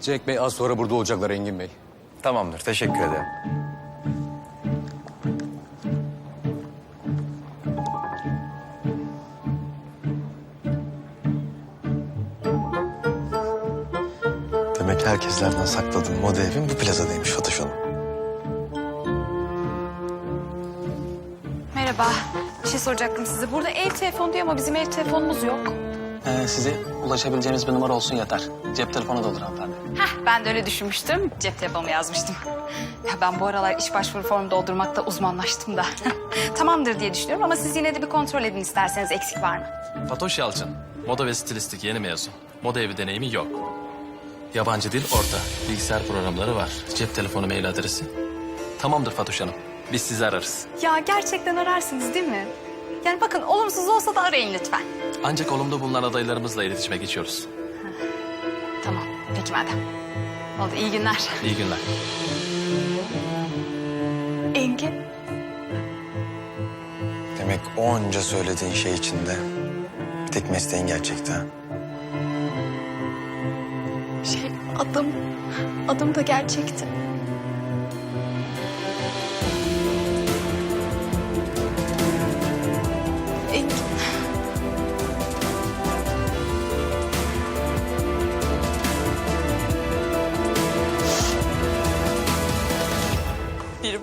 Cenk Bey az sonra burada olacaklar Engin Bey. Tamamdır, teşekkür ederim. Demek herkeslerden sakladığın moda evin bu plazadaymış Fatoş Hanım. Merhaba. Bir şey soracaktım size. Burada ev telefonu diyor ama bizim ev telefonumuz yok. Ee, size ulaşabileceğiniz bir numara olsun yeter. Cep telefonu da olur hanımefendi. Heh, ben de öyle düşünmüştüm. Cep telefonumu yazmıştım. Ya ben bu aralar iş başvuru formu doldurmakta uzmanlaştım da. Tamamdır diye düşünüyorum ama siz yine de bir kontrol edin isterseniz eksik var mı? Fatoş Yalçın, moda ve stilistik yeni mezun. Moda evi deneyimi yok. Yabancı dil orta, bilgisayar programları var. Cep telefonu, mail adresi. Tamamdır Fatoş Hanım, biz sizi ararız. Ya gerçekten ararsınız değil mi? Yani bakın olumsuz olsa da arayın lütfen. Ancak olumlu bulunan adaylarımızla iletişime geçiyoruz. Tamam. Peki madem. Oldu iyi günler. İyi günler. Engin. Demek onca söylediğin şey içinde bir tek mesleğin gerçekti ha. Şey adım, adım da gerçekti.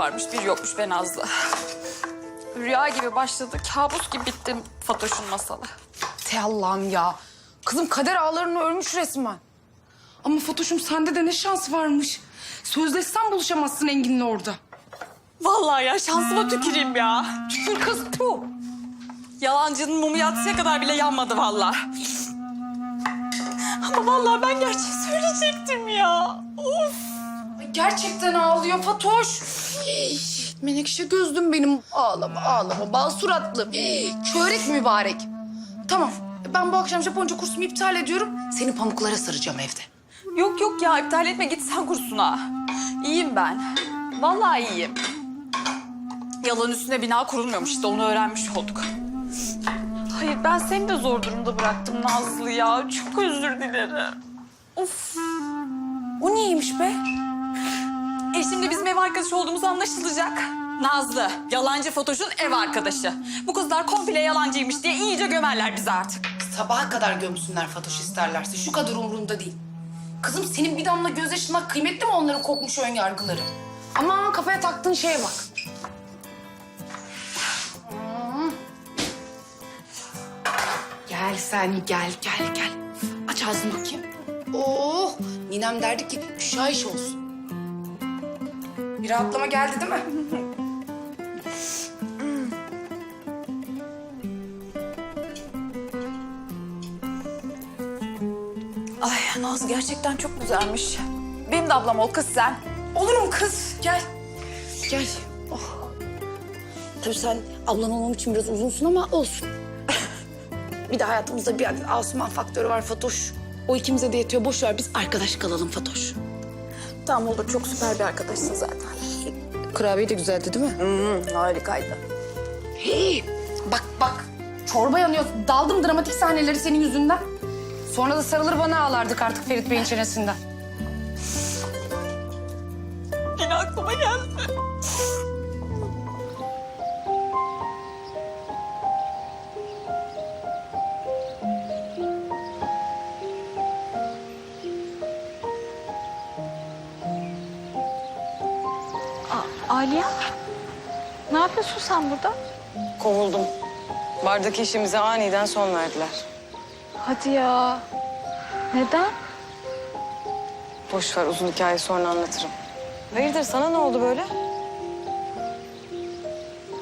Varmış, biri yokmuş be Nazlı. Rüya gibi başladı, kabus gibi bitti Fatoş'un masalı. Te Allah'ım ya. Kızım kader ağlarını örmüş resmen. Ama Fatoş'um sende de ne şans varmış. Sözleşsen buluşamazsın Engin'le orada. Vallahi ya şansıma tüküreyim ya. Tükür kız bu. Yalancının mumu yatsıya kadar bile yanmadı vallahi. Ama vallahi ben gerçeği söyleyecektim ya. Of. Gerçekten ağlıyor Fatoş. Menekşe gözlüm benim. Ağlama ağlama bal suratlı. Çörek mübarek. Tamam ben bu akşam Japonca kursumu iptal ediyorum. Seni pamuklara saracağım evde. Yok yok ya iptal etme git sen kursuna. İyiyim ben. Vallahi iyiyim. Yalan üstüne bina kurulmuyormuş işte onu öğrenmiş olduk. Hayır ben seni de zor durumda bıraktım Nazlı ya. Çok özür dilerim. Of. O neymiş be? E şimdi bizim ev arkadaşı olduğumuz anlaşılacak. Nazlı, yalancı Fatoş'un ev arkadaşı. Bu kızlar komple yalancıymış diye iyice gömerler bizi artık. Sabaha kadar gömsünler Fatoş isterlerse. Şu kadar umurumda değil. Kızım senin bir damla gözyaşından kıymetli mi onların kokmuş ön yargıları? Ama kafaya taktığın şeye bak. Gel sen gel gel gel. Aç ağzını bakayım. Oh ninem derdi ki şahiş olsun. Bir rahatlama geldi değil mi? Ay Nazlı gerçekten çok güzelmiş. Benim de ablam ol kız sen. Olurum kız. Gel. Gel. Oh. Tabii sen ablan olmam için biraz uzunsun ama olsun. bir de hayatımızda bir adet Asuman faktörü var Fatoş. O ikimize de yetiyor. Boş ver biz arkadaş kalalım Fatoş. Oldu çok süper bir arkadaşsın zaten. Kurabiye de güzeldi değil mi? Hmm, harikaydı. Hey, bak bak. Çorba yanıyor. Daldım dramatik sahneleri senin yüzünden. Sonra da sarılır bana ağlardık artık Ferit Bey'in çenesinden. Yine aklıma geldi. Aliye, ne yapıyorsun sen burada? Kovuldum. Bardaki işimize aniden son verdiler. Hadi ya. Neden? Boş ver uzun hikaye sonra anlatırım. Hayırdır sana ne oldu böyle?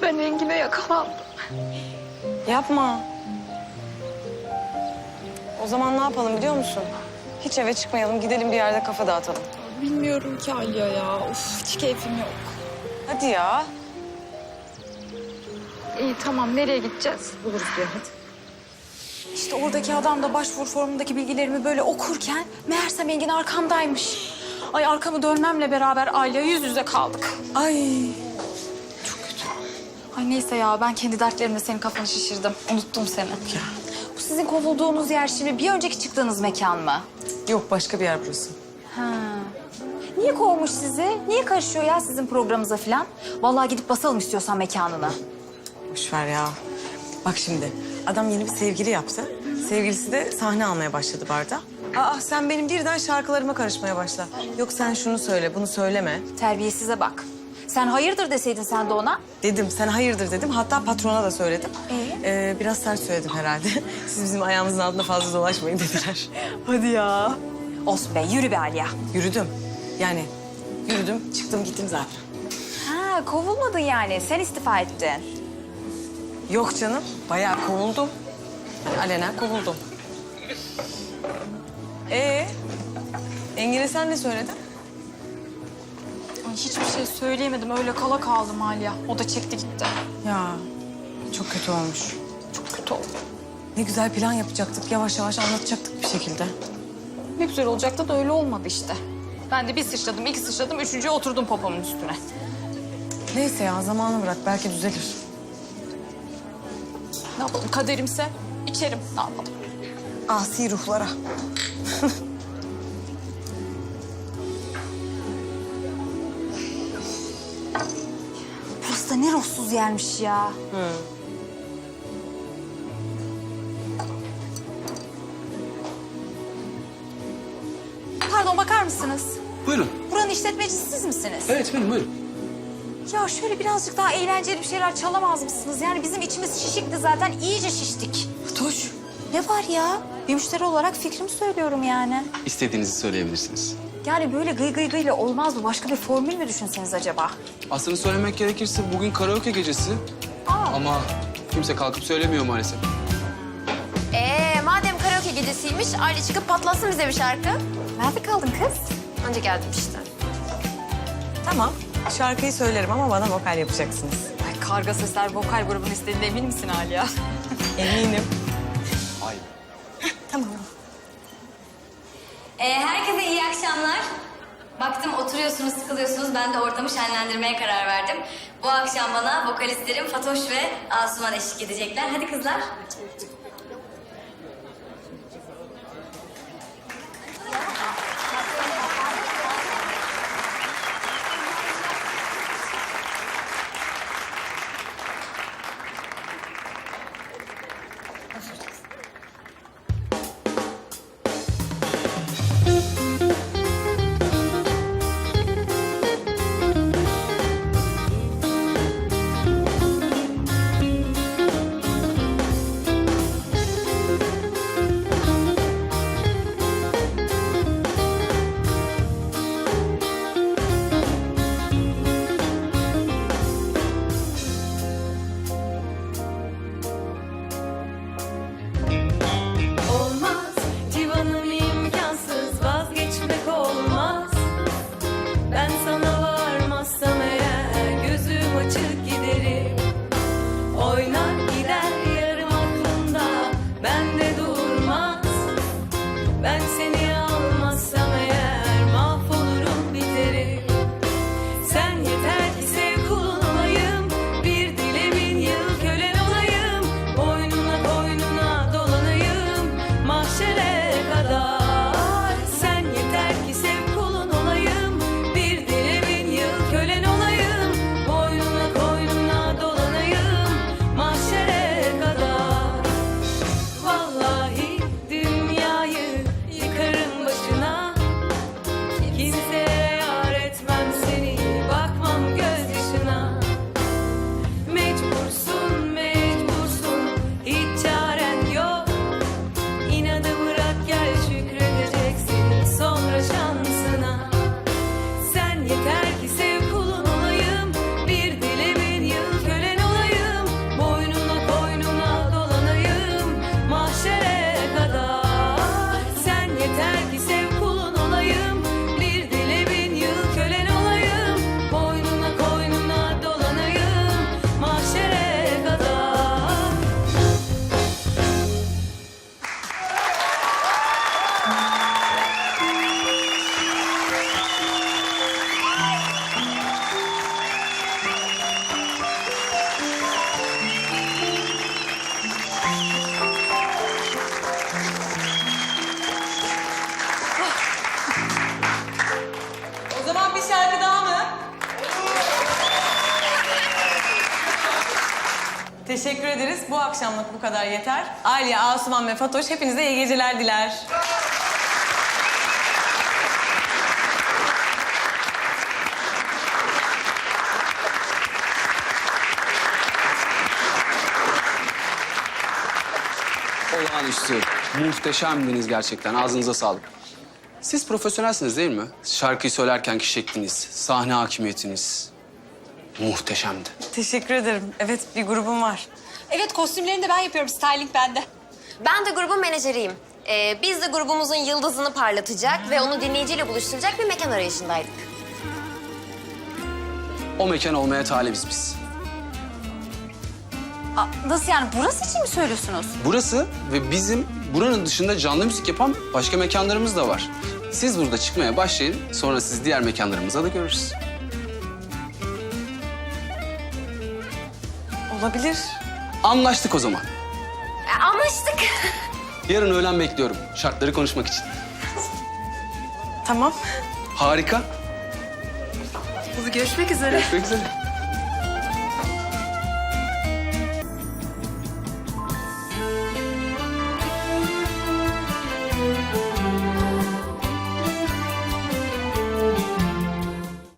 Ben Engin'e yakalandım. Yapma. O zaman ne yapalım biliyor musun? Hiç eve çıkmayalım gidelim bir yerde kafa dağıtalım. Bilmiyorum ki Aliye ya. Of hiç keyfim yok. Hadi ya. İyi tamam nereye gideceğiz? Buluruz bir yer hadi. İşte oradaki adam da başvuru formundaki bilgilerimi böyle okurken meğersem Engin arkamdaymış. Ay arkamı dönmemle beraber Ayla yüz yüze kaldık. Ay çok kötü. Ay neyse ya ben kendi dertlerimle senin kafanı şişirdim. Unuttum seni. Bu sizin kovulduğunuz yer şimdi bir önceki çıktığınız mekan mı? Yok başka bir yer burası. Niye kovmuş sizi? Niye karışıyor ya sizin programınıza falan? Vallahi gidip basalım istiyorsan mekanına. Boş ver ya. Bak şimdi adam yeni bir sevgili yaptı. Sevgilisi de sahne almaya başladı barda. Aa sen benim birden şarkılarıma karışmaya başla. Yok sen şunu söyle bunu söyleme. Terbiyesize bak. Sen hayırdır deseydin sen de ona. Dedim sen hayırdır dedim. Hatta patrona da söyledim. Ee, biraz sert söyledim herhalde. Siz bizim ayağımızın altında fazla dolaşmayın dediler. Hadi ya. Olsun be yürü be Aliya. Yürüdüm. Yani yürüdüm çıktım gittim zaten. Ha kovulmadın yani. Sen istifa ettin. Yok canım bayağı kovuldum. Yani alenen kovuldum. Ee, Engin'e sen ne söyledin? Ay, hiçbir şey söyleyemedim. Öyle kala kaldım Aliye. O da çekti gitti. Ya çok kötü olmuş. Çok kötü oldu. Ne güzel plan yapacaktık. Yavaş yavaş anlatacaktık bir şekilde. Ne güzel olacaktı da öyle olmadı işte. Ben de bir sıçradım, iki sıçradım, üçüncüye oturdum popomun üstüne. Neyse ya zamanı bırak. Belki düzelir. Ne yapalım kaderimse içerim. Ne yapalım? Asi ruhlara. Burası da ne ruhsuz yermiş ya. Pardon bakar mısınız? Buyurun. Buranın işletmecisi siz misiniz? Evet benim buyurun. Ya şöyle birazcık daha eğlenceli bir şeyler çalamaz mısınız? Yani bizim içimiz şişikti zaten iyice şiştik. Toş. Ne var ya? Bir müşteri olarak fikrimi söylüyorum yani. İstediğinizi söyleyebilirsiniz. Yani böyle gıy gıy gıyla olmaz mı? Başka bir formül mü düşünseniz acaba? Aslında söylemek gerekirse bugün karaoke gecesi. Ama kimse kalkıp söylemiyor maalesef. Karaoke gecesiymiş, aile çıkıp patlasın bize bir şarkı. Nerede kaldın kız? Önce geldim işte. Tamam. Şarkıyı söylerim ama bana vokal yapacaksınız. Ay, karga sesler vokal grubunun istediğine emin misin Aliye? Eminim. Ee, herkese iyi akşamlar. Baktım oturuyorsunuz, sıkılıyorsunuz. Ben de ortamı şenlendirmeye karar verdim. Bu akşam bana vokalistlerim Fatoş ve Asuman eşlik edecekler. Hadi kızlar. Ederiz. Bu akşamlık bu kadar yeter. Aliye, Asuman ve Fatoş hepinize iyi geceler diler. Olağanüstü. Muhteşemdiniz gerçekten. Ağzınıza sağlık. Siz profesyonelsiniz değil mi? Şarkıyı söylerkenki şekliniz, sahne hakimiyetiniz. Muhteşemdi. Teşekkür ederim. Evet, bir grubum var. Evet kostümlerini de ben yapıyorum. Styling bende. Ben de grubun menajeriyim. Ee, biz de grubumuzun yıldızını parlatacak ve onu dinleyiciyle buluşturacak bir mekan arayışındaydık. O mekan olmaya talibiz biz. Aa, nasıl yani? Burası için mi söylüyorsunuz? Burası ve bizim buranın dışında canlı müzik yapan başka mekanlarımız da var. Siz burada çıkmaya başlayın, sonra siz diğer mekanlarımıza da görürüz. Olabilir. Anlaştık o zaman. E, anlaştık. Yarın öğlen bekliyorum şartları konuşmak için. Tamam. Harika. Görüşmek üzere. Görüşmek üzere.